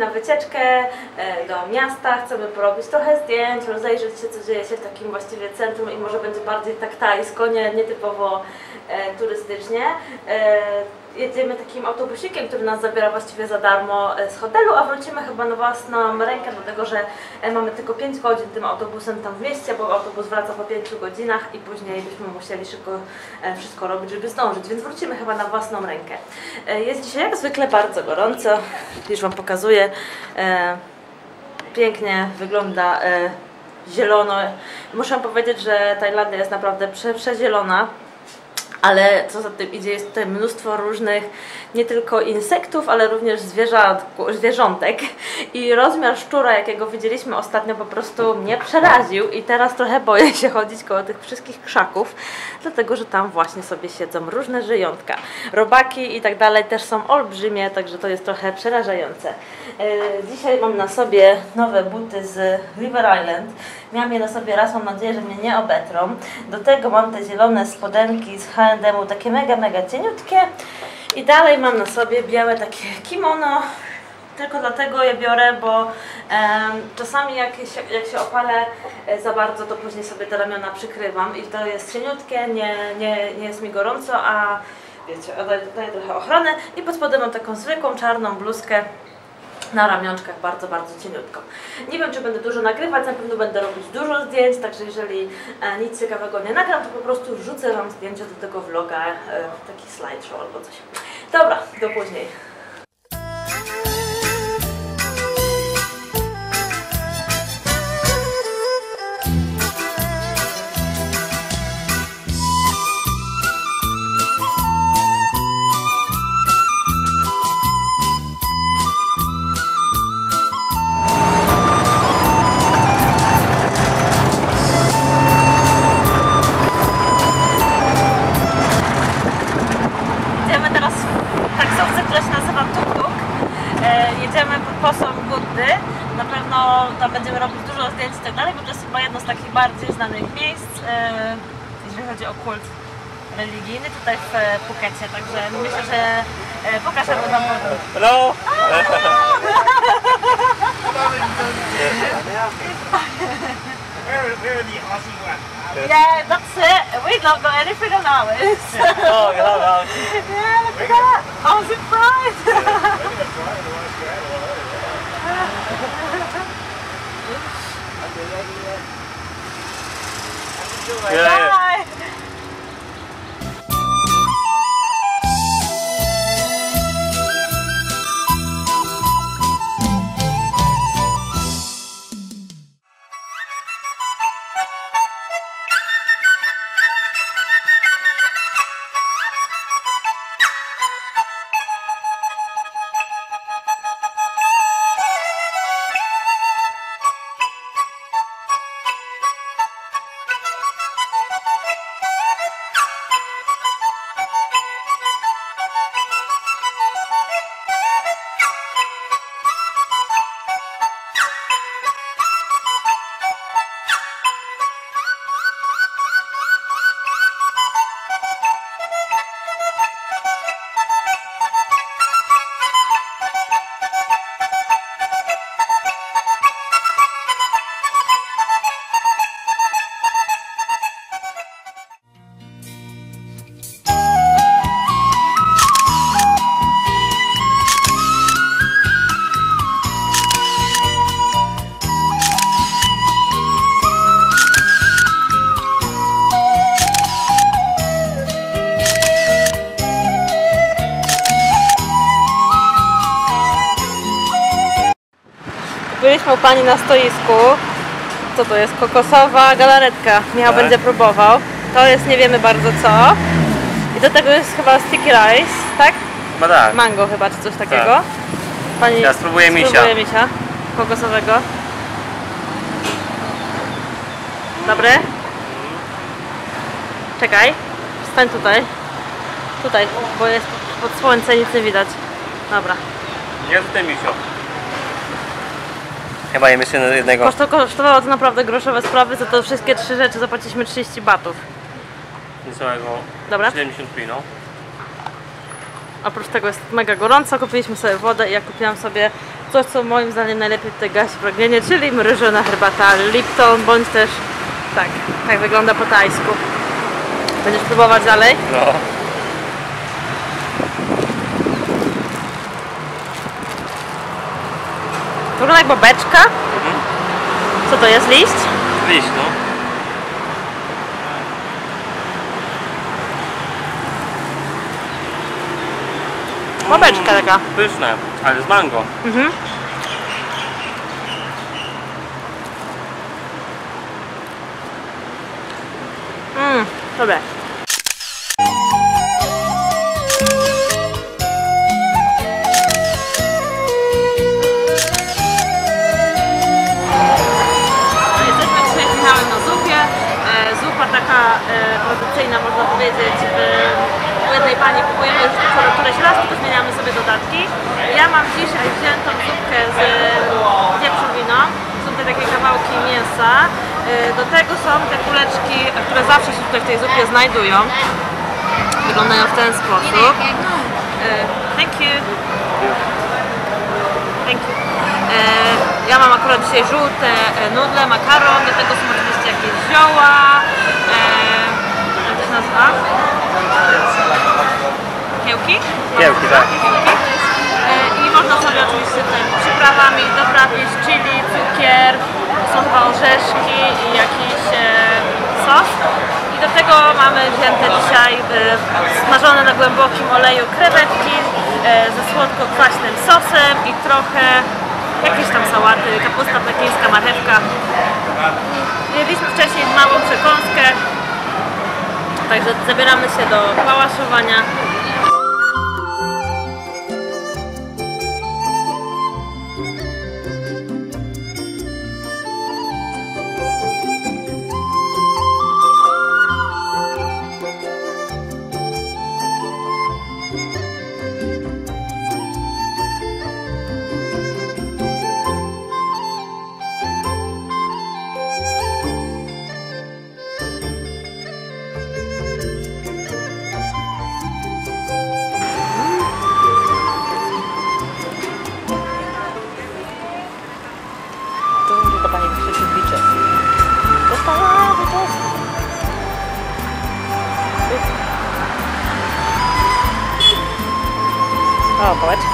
na wycieczkę e, do miasta, chcemy porobić trochę zdjęć, rozejrzeć się co dzieje się w takim właściwie centrum i może będzie bardziej tak tajsko, nie, nietypowo e, turystycznie. Jedziemy takim autobusikiem, który nas zabiera właściwie za darmo e, z hotelu, a wrócimy chyba na własną rękę, dlatego że e, mamy tylko 5 godzin tym autobusem tam w mieście, bo autobus wraca po 5 godzinach i później byśmy musieli szybko e, wszystko robić, żeby zdążyć, więc wrócimy chyba na własną rękę. Jest dzisiaj jak zwykle bardzo gorąco, już Wam pokazuję. Pięknie wygląda zielono. Muszę powiedzieć, że Tajlandia jest naprawdę prze, przezielona. Ale co za tym idzie, jest tutaj mnóstwo różnych, nie tylko insektów, ale również zwierząt, zwierzątek. I rozmiar szczura, jakiego widzieliśmy ostatnio, po prostu mnie przeraził. I teraz trochę boję się chodzić koło tych wszystkich krzaków, dlatego że tam właśnie sobie siedzą różne żyjątka. Robaki i tak dalej też są olbrzymie, także to jest trochę przerażające. E, Dzisiaj mam na sobie nowe buty z River Island. Miałam je na sobie raz, mam nadzieję, że mnie nie obetrą. Do tego mam te zielone spodenki z H&M, takie mega, mega cieniutkie. I dalej mam na sobie białe takie kimono. Tylko dlatego je biorę, bo em, czasami jak się, jak się opalę e, za bardzo, to później sobie te ramiona przykrywam i to jest cieniutkie, nie, nie, nie jest mi gorąco, a wiecie, daję trochę ochrony i pod spodem mam taką zwykłą czarną bluzkę na ramionczkach bardzo, bardzo cieniutko. Nie wiem, czy będę dużo nagrywać, na pewno będę robić dużo zdjęć, także jeżeli e, nic ciekawego nie nagram, to po prostu wrzucę Wam zdjęcia do tego vloga, e, taki slideshow albo coś. Dobra, do później. Tam będziemy robić dużo zdjęć i tak dalej, bo to jest chyba jedno z takich bardziej znanych miejsc, e, jeżeli chodzi o kult religijny tutaj w e, Phukecie. Także myślę, że e, pokażemy Wam. Hello. Are the Aussie one? Yeah, that's it. We don't got anything on ours. Oh, yeah, look at that. Aussie to grab one. Yeah, yeah. Bye. Byliśmy u pani na stoisku. Co to jest? Kokosowa galaretka. Michał Tak. będzie próbował. To jest nie wiemy bardzo co. I do tego jest chyba sticky rice, tak? No tak. Mango chyba, czy coś takiego. Pani Ja spróbuję misia. spróbuje misia kokosowego. Dobry? Czekaj. Stań tutaj. Tutaj, bo jest pod słońce, nic nie widać. Dobra. Z tym misio. Chyba jemy się na jednego. Koszto, kosztowało to naprawdę groszowe sprawy, za to wszystkie trzy rzeczy zapłaciliśmy 30 batów. Niecałego Dobra. 73, no. Oprócz tego jest mega gorąco, kupiliśmy sobie wodę i ja kupiłam sobie coś, co moim zdaniem najlepiej tutaj gasi pragnienie, czyli mrożona herbata Lipton, bądź też tak, tak wygląda po tajsku. Będziesz próbować dalej? No. Wygląda jak babeczka. Co to jest, liść? Liść, no. Babeczka taka. Pyszne, ale z mango. Mhm. Mmm, dobre. Tradycyjna, można powiedzieć. U jednej pani kupujemy już co któreś raz, tylko zmieniamy sobie dodatki. Ja mam dzisiaj wziętą zupkę z wieprzowiną. Są te takie kawałki mięsa. E, Do tego są te kuleczki, które zawsze się tutaj w tej zupie znajdują. Wyglądają w ten sposób. E, Thank you. Thank you. E, ja mam akurat dzisiaj żółte nudle, makaron, do tego są oczywiście jakieś zioła. Nazywa? Kiełki? Kiełki, tak. Kiełki. E, I można sobie oczywiście tym przyprawami doprawić chili, cukier, są chyba orzeszki i jakiś e, sos. I do tego mamy wzięte dzisiaj e, smażone na głębokim oleju krewetki e, ze słodko-kwaśnym sosem i trochę jakieś tam sałaty, kapusta pekińska, marchewka. Jedliśmy wcześniej małą przekąskę, także zabieramy się do pałaszowania. O, pałeczka.